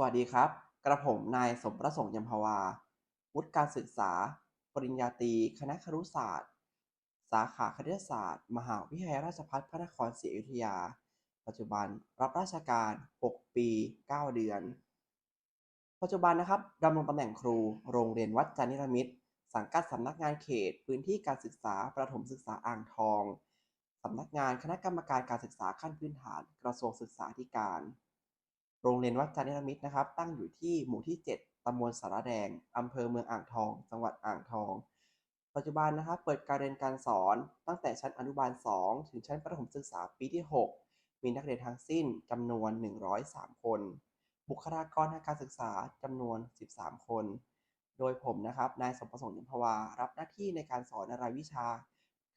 สวัสดีครับ กระผมนายสมประสงค์ยมพวา วุฒิการศึกษา ปริญญาตรี คณะครุศาสตร์ สาขาคณิตศาสตร์ มหาวิทยาลัยราชภัฏพระนครศรีอยุธยา ปัจจุบันรับราชการ 6 ปี 9 เดือน ปัจจุบันนะครับดำรงตำแหน่งครู โรงเรียนวัดจันนิรมิตร สังกัดสำนักงานเขต พื้นที่การศึกษา ประถมศึกษาอ่างทอง สำนักงานคณะกรรมการการศึกษาขั้นพื้นฐาน กระทรวงศึกษาธิการ โรงเรียนวัดจันทร์นิรมิตรนะครับ ตั้งอยู่ที่หมู่ที่ 7 ตำบลสารแดง อำเภอเมืองอ่างทอง จังหวัดอ่างทอง ปัจจุบันนะครับ เปิดการเรียนการสอนตั้งแต่ชั้นอนุบาล 2 ถึงชั้นประถมศึกษาปีที่ 6 มีนักเรียนทั้งสิ้นจำนวน 103 คน บุคลากรทางการศึกษาจำนวน 13 คน โดยผมนะครับ นายสมประสงค์ยิมพวา รับหน้าที่ในการสอนรายวิชา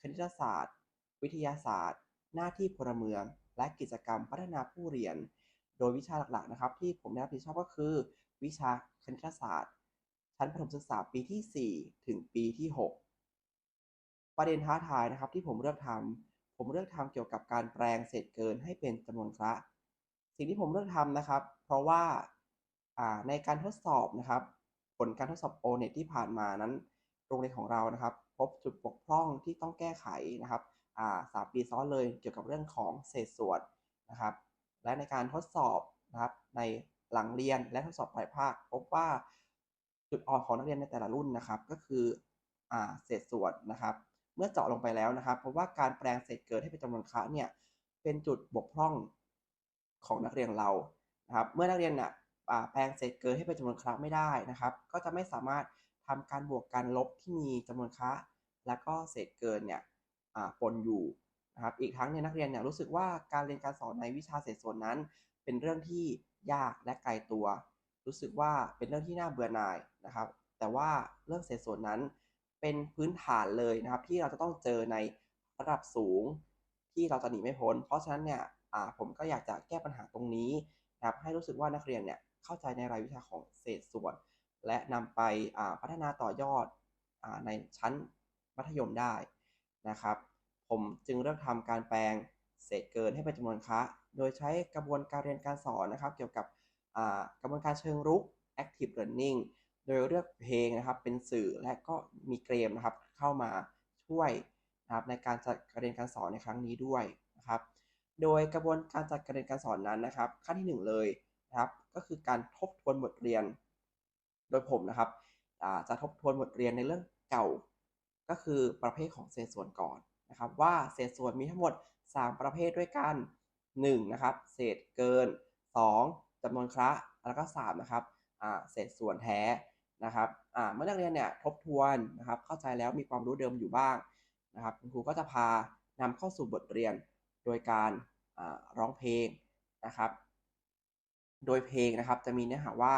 คณิตศาสตร์ วิทยาศาสตร์ หน้าที่พลเมือง และกิจกรรมพัฒนาผู้เรียน โดยวิชาหลักๆนะครับ ที่ผมได้รับผิดชอบก็คือ วิชาคณิตศาสตร์ ชั้นประถมศึกษาปีที่ 4 ถึงปีที่ 6 ประเด็นท้าทายนะครับ ที่ผมเลือกทำผมเลือกทำเกี่ยวกับการแปลงเศษเกินให้เป็นจำนวนคละสิ่งที่ผมเลือกทำนะครับ เพราะว่าในการทดสอบนะครับ ผลการทดสอบ o n e t ที่ผ่านมานั้นโรงเรียนของเรานะครับ พบจุดบกพร่องที่ต้องแก้ไขนะครับสามปีซ้อนเลยเกี่ยวกับเรื่องของเศษส่วนนะครับ และในการทดสอบนะครับในหลังเรียนและทดสอบปลายภาค พบว่าจุดอ่อนของนักเรียนในแต่ละรุ่นนะครับ ก็คืออเศษส่วนนะครับ เมื่อเจาะลงไปแล้วนะครับพบว่าการแปลงเศษเกินให้เป็นจำนวนคะเนี่ยเป็นจุดบกพร่องของนักเรียนเรานะครับ เมื่อนักเรียนน่ะแปลงเศษเกินให้เป็นจำนวนคะไม่ได้นะครับ ก็จะไม่สามารถทำการบวกการลบที่มีจำนวนคะ และก็เศษเกินเนี่ยปนอยู่ นะครับอีกทั้งเนี่ยนักเรียนเนี่ยรู้สึกว่าการเรียนการสอนในวิชาเศษส่วนนั้น เป็นเรื่องที่ยากและไกลตัว รู้สึกว่าเป็นเรื่องที่น่าเบื่อหน่ายนะครับ แต่ว่าเรื่องเศษส่วนนั้น เป็นพื้นฐานเลยนะครับ ที่เราจะต้องเจอในระดับสูง ที่เราจะหนีไม่พ้น เพราะฉะนั้นเนี่ยผมก็อยากจะแก้ปัญหาตรงนี้นะครับให้รู้สึกว่านักเรียนเนี่ยเข้าใจในรายวิชาของเศษส่วน และนำไปพัฒนาต่อยอดอในชั้นมัธยมได้นะครับ ผมจึงเลือกทำการแปลงเศษเกินให้เป็นจำนวนคะโดยใช้กระบวนการเรียนการสอนนะครับ เกี่ยวกับกระบวนการเชิงรุก active learning โดยเลือกเพลงนะครับเป็นสื่อและก็มีเกมนะครับเข้ามาช่วยนะครับในการจัดการเรียนการสอนในครั้งนี้ด้วยนะครับ โดยกระบวนการจัดการเรียนการสอนนั้นนะครับ ขั้นที่ 1 เลยนะครับก็คือการทบทวนบทเรียน โดยผมนะครับจะทบทวนบทเรียนในเรื่องเก่า ก็คือประเภทของเศษส่วนก่อน นะครับว่าเศษส่วนมีทั้งหมด 3 ประเภทด้วยกัน1นะครับเศษเกิน 2จำนวนคละแล้วก็3นะครับเศษส่วนแท้นะครับเมื่อนักเรียนเนี่ยทบทวนนะครับเข้าใจแล้วมีความรู้เดิมอยู่บ้างนะครับคุณครูก็จะพานำเข้าสู่บทเรียนโดยการร้องเพลงนะครับ โดยเพลงนะครับจะมีเนื้อหาว่า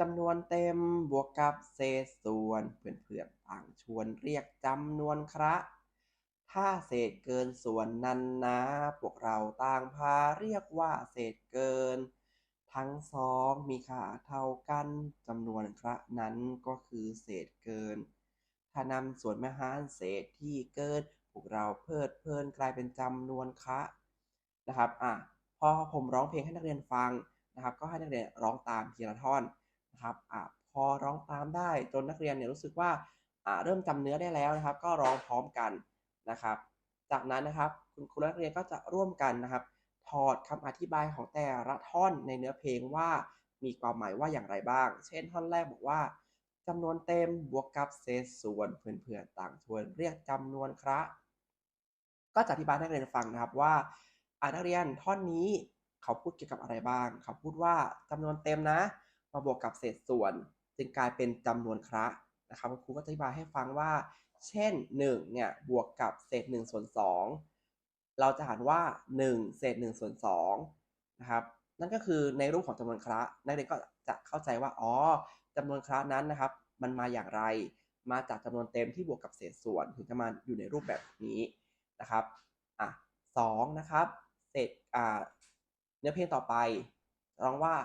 จำนวนเต็มบวกกับเศษส่วนเพื่อนๆต่างชวนเรียกจำนวนคระ ถ้าเศษเกินส่วนนั้นนะพวกเราต่างพาเรียกว่าเศษเกิน ทั้งสองมีค่าเท่ากันจำนวนคระนั้นก็คือเศษเกิน ถ้านำส่วนมหารเศษที่เกิน พวกเราเพิดเพลินกลายเป็นจำนวนคะนะครับอะพอผมร้องเพลงให้นักเรียนฟังนะครับ ก็ให้นักเรียนร้องตามทีละท่อนนะครับอะพอร้องตามได้จนนักเรียนเนี่ยรู้สึกว่าอ่าเริ่มจำเนื้อได้แล้วนะครับ ก็ร้องพร้อมกัน นะครับ จากนั้นนะครับคุณครูนักเรียนก็จะร่วมกันนะครับ ถอดคำอธิบายของแต่ละท่อนในเนื้อเพลงว่ามีความหมายว่าอย่างไรบ้าง เช่นท่อนแรกบอกว่าจำนวนเต็มบวกกับเศษส่วนเพื่อนๆต่างชวนเรียกจำนวนคระก็จะอธิบายให้นักเรียนฟังนะครับว่าอนักเรียนท่อนนี้เขาพูดเกี่ยวกับอะไรบ้าง เขาพูดว่าจำนวนเต็มนะ มาบวกกับเศษส่วน จึงกลายเป็นจำนวนคระนะครับครูก็จะอธิบายให้ฟังว่า เช่น 1 เนี่ย บวกกับเศษ1ส่วน2เราจะหารว่า 1 เศษ1ส่วน2นะครับ นั่นก็คือในรูปของจำนวนคระนักเรียนก็จะเข้าใจว่า อ๋อจำนวนคระนั้นนะครับ มันมาอย่างไร มาจากจำนวนเต็มที่บวกกับเศษส่วน ถึงจะมาอยู่ในรูปแบบนี้นะครับ อะสองนะครับ เศษ อ่า เนื้อเพลงต่อไปร้องว่า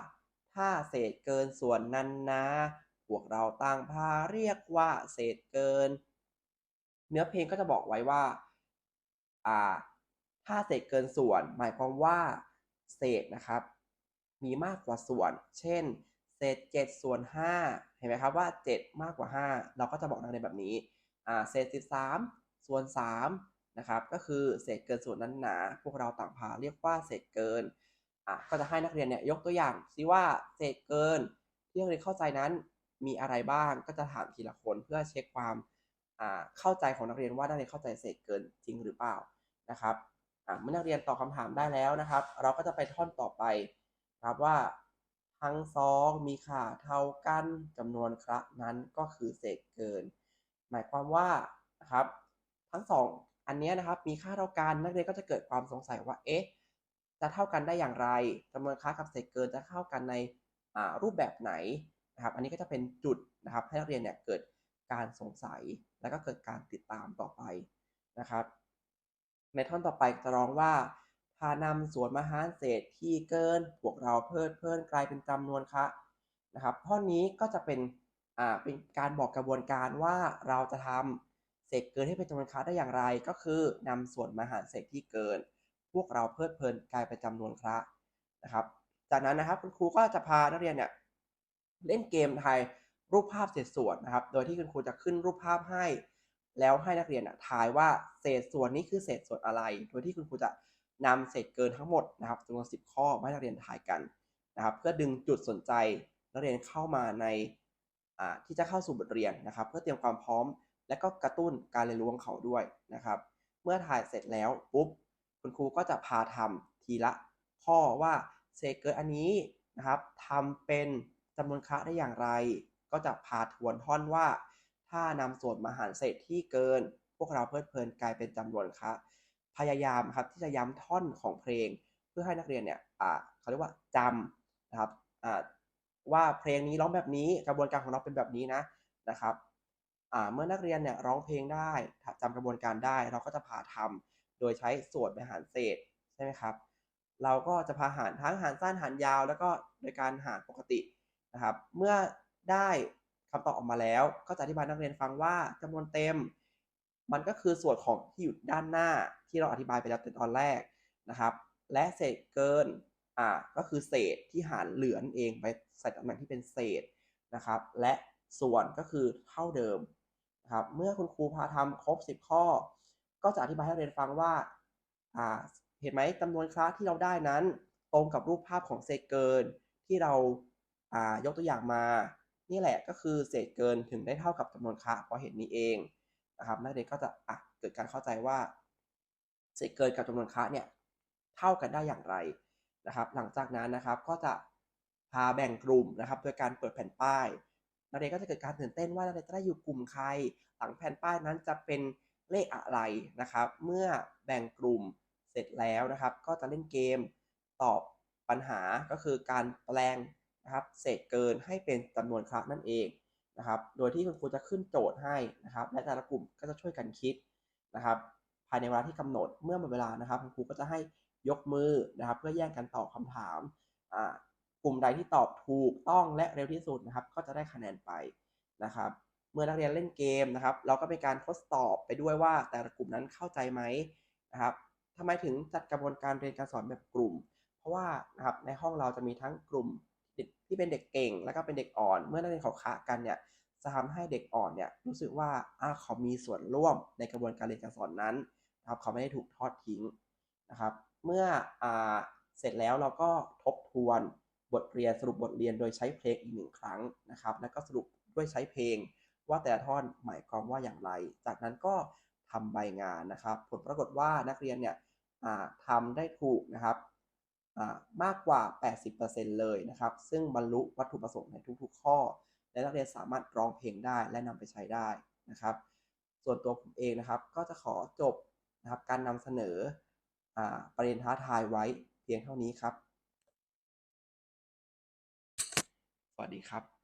ถ้าเศษเกินส่วนนั้นนะ พวกเราต่างพาเรียกว่าเศษเกิน เนื้อเพลงก็จะบอกไว้ว่าอ่าถ้าเศษเกินส่วน หมายความว่าเศษนะครับ มีมากกว่าส่วน เช่น เศษ7ส่วน5เห็นไหมครับว่า 7 มากกว่า 5 เราก็จะบอกนักเรียนแบบนี้อ่าเศษ 13 ส่วน3นะครับก็คือเศษเกินส่วนนั้นหนาพวกเราต่างพาเรียกว่าเศษเกินอะก็จะให้นักเรียนเนี่ยยกตัวอย่างซิว่าเศษเกินที่นักเรียนเข้าใจนั้นมีอะไรบ้างก็จะถามทีละคนเพื่อเช็คความ เข้าใจของนักเรียนว่านักเรียนเข้าใจเศษเกินจริงหรือเปล่านะครับเมื่อนักเรียนตอบคาถามได้แล้วนะครับ เราก็จะไปท่อนต่อไปครับว่าทั้งสองมีค่าเท่ากันจำนวนคระนั้นก็คือเศษเกิน หมายความว่านะครับทั้งสองอันนี้นะครับมีค่าเท่ากันนักเรียนก็จะเกิดความสงสัยว่าเอ๊ะจะเท่ากันได้อย่างไรจำนวนคระกับเศษเกินจะเท่ากันในรูปแบบไหนนะครับ อันนี้ก็จะเป็นจุดนะครับให้นักเรียนเนี่ยเกิดการสงสัย แล้วก็เกิดการติดตามต่อไปนะครับ ในท่อนต่อไปจะร้องว่าพานำส่วนมหารเศษที่เกินพวกเราเพิ่มเพิ่มกลายเป็นจำนวนคะนะครับท่อนนี้ก็จะเป็นอ่าเป็นการบอกกระบวนการว่าเราจะทำเศษเกินให้เป็นจำนวนคะได้อย่างไร ก็คือนำส่วนมหารเศษที่เกิน พวกเราเพิ่มเพลินกลายเป็นจำนวนคะนะครับ จากนั้นนะครับคุณครูก็จะพานักเรียนเนี่ยเล่นเกมไทย รูปภาพเศษส่วนนะครับ โดยที่คุณครูจะขึ้นรูปภาพให้ แล้วให้นักเรียนทายว่าเศษส่วนนี้คือเศษส่วนอะไร โดยที่คุณครูจะนำเศษเกินทั้งหมดนะครับจำนวน10ข้อมาให้นักเรียนทายกันนะครับ เพื่อดึงจุดสนใจนักเรียนเข้ามาในที่จะเข้าสู่บทเรียนนะครับ เพื่อเตรียมความพร้อม และก็กระตุ้นการเรียนรู้ของเขาด้วยนะครับ เมื่อถ่ายเสร็จแล้วปุ๊บคุณครูก็จะพาทำทีละข้อว่าเศษเกินอันนี้นะครับทำเป็นจำนวนคะได้อย่างไร ก็จะพาทวนท่อนว่า ถ้านำส่วนมาหารเศษที่เกิน พวกเราเพลิดเพลินกลายเป็นจำนวนคะพยายามครับที่จะย้ำท่อนของเพลง เพื่อให้นักเรียนเนี่ยเขาเรียกว่าจำนะครับว่าเพลงนี้ร้องแบบนี้กระบวนการของเราเป็นแบบนี้นะนะครับเมื่อนักเรียนเนี่ยร้องเพลงได้จำกระบวนการได้ เราก็จะพาทำโดยใช้ส่วนไปหารเศษใช่ไหมครับ เราก็จะพาหารทั้งหารสั้นหารยาว แล้วก็โดยการหารปกตินะครับ เมื่อ ได้คำตอบออกมาแล้ว ก็จะอธิบายนักเรียนฟังว่าจำนวนเต็ม มันก็คือส่วนของที่อยู่ด้านหน้าที่เราอธิบายไปแล้วตอนแรกนะครับ และเศษเกินอ่าก็คือเศษที่หารเหลือนั่นเองไปใส่ตำแหน่งที่เป็นเศษนะครับ และส่วนก็คือเท่าเดิมนะครับเมื่อคุณครูพาทำครบ 10 ข้อ ก็จะอธิบายให้เรียนฟังว่าอ่าเห็นไหมจำนวนคลาสที่เราได้นั้น ตรงกับรูปภาพของเศษเกินที่เราอ่ายกตัวอย่างมา นี่แหละก็คือเศษเกินถึงได้เท่ากับจำนวนคลาเพราะเห็นนี้เองนะครับนักเรียนก็จะอะเกิดการเข้าใจว่า เศษเกินกับจำนวนค่ะเนี่ยเท่ากันได้อย่างไรนะครับ หลังจากนั้นนะครับก็จะพาแบ่งกลุ่มนะครับโดยการเปิดแผ่นป้าย นักเรียนก็จะเกิดการตื่นเต้นว่านักเรียนจะได้อยู่กลุ่มใคร หลังแผ่นป้ายนั้นจะเป็นเลขอะไรนะครับ เมื่อแบ่งกลุ่มเสร็จแล้วนะครับ ก็จะเล่นเกมตอบปัญหาก็คือการแปลง นะครับเศษเกินให้เป็นจำนวนครั้งนั่นเองนะครับ โดยที่คุณครูจะขึ้นโจทย์ให้นะครับ และแต่ละกลุ่มก็จะช่วยกันคิดนะครับ ภายในเวลาที่กำหนดเมื่อหมดเวลานะครับคุณครูก็จะให้ยกมือนะครับ เพื่อแย่งกันตอบคำถามกลุ่มใดที่ตอบถูกต้องและเร็วที่สุดนะครับ ก็จะได้คะแนนไปนะครับ เมื่อนักเรียนเล่นเกมนะครับ เราก็เป็นการทดสอบไปด้วยว่าแต่ละกลุ่มนั้นเข้าใจไหมนะครับทำไมถึงจัดกระบวนการเรียนการสอนแบบกลุ่ม เพราะว่านะครับในห้องเราจะมีทั้งกลุ่ม ที่เป็นเด็กเก่ง แล้วก็เป็นเด็กอ่อน เมื่อนักเรียนเขาขากันเนี่ยจะทำให้เด็กอ่อนเนี่ยรู้สึกว่าเขามีส่วนร่วมในกระบวนการเรียนการสอนนั้นนะครับเขาไม่ได้ถูกทอดทิ้งนะครับ เมื่ออเสร็จแล้วเราก็ทบทวนบทเรียนสรุปบทเรียนโดยใช้เพลงอีกหนึ่งครั้งนะครับ แล้วก็สรุปด้วยใช้เพลง ว่าแต่ละท่อนหมายความว่าอย่างไร จากนั้นก็ทำใบงานนะครับ ผลปรากฏว่านักเรียนเนี่ยทำได้ถูกนะครับ มากกว่า 80%เลยนะครับ ซึ่งบรรลุวัตถุประสงค์ในทุกๆ ข้อ และนักเรียนสามารถร้องเพลงได้และนำไปใช้ได้นะครับ ส่วนตัวผมเองนะครับ ก็จะขอจบนะครับการนำเสนออประเด็นท้าทายไว้เพียงเท่านี้ครับ สวัสดีครับ